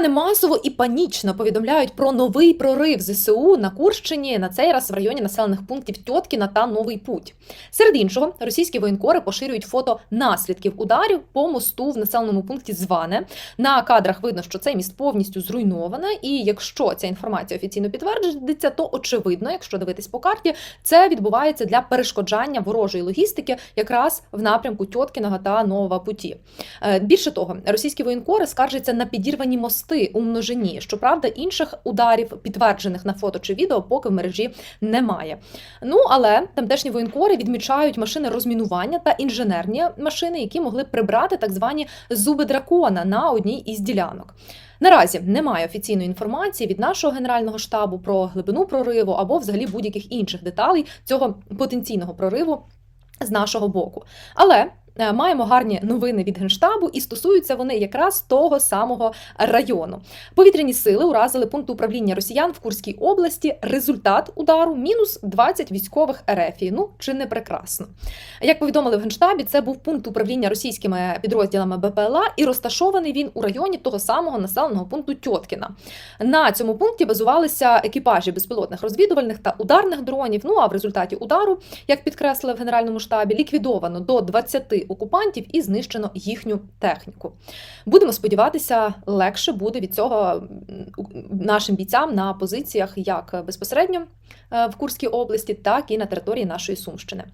Росіяни масово і панічно повідомляють про новий прорив ЗСУ на Курщині, на цей раз в районі населених пунктів Тьоткіна та Новий Путь. Серед іншого, російські воєнкори поширюють фото наслідків ударів по мосту в населеному пункті Зване. На кадрах видно, що цей міст повністю зруйноване, і якщо ця інформація офіційно підтвердиться, то очевидно, якщо дивитись по карті, це відбувається для перешкоджання ворожої логістики якраз в напрямку Тьоткіного та Нового Путі. Е, Більше того, російські воєнкори скаржаться на підірвані мости у множині. Щоправда, інших ударів, підтверджених на фото чи відео, поки в мережі немає. Ну але тамтешні воєнкори відмічають машини розмінування та інженерні машини, які могли прибрати так звані зуби дракона на одній із ділянок. Наразі немає офіційної інформації від нашого генерального штабу про глибину прориву або взагалі будь-яких інших деталей цього потенційного прориву з нашого боку. Але маємо гарні новини від генштабу, і стосуються вони якраз того самого району. Повітряні сили уразили пункт управління росіян в Курській області. Результат удару мінус 20 військових РФ. Ну чи не прекрасно? Як повідомили в генштабі, це був пункт управління російськими підрозділами БПЛА, і розташований він у районі того самого населеного пункту Тьоткіна. На цьому пункті базувалися екіпажі безпілотних розвідувальних та ударних дронів. Ну а в результаті удару, як підкреслили в генеральному штабі, ліквідовано до 20 окупантів і знищено їхню техніку. Будемо сподіватися, легше буде від цього нашим бійцям на позиціях як безпосередньо е, в Курській області, так і на території нашої Сумщини.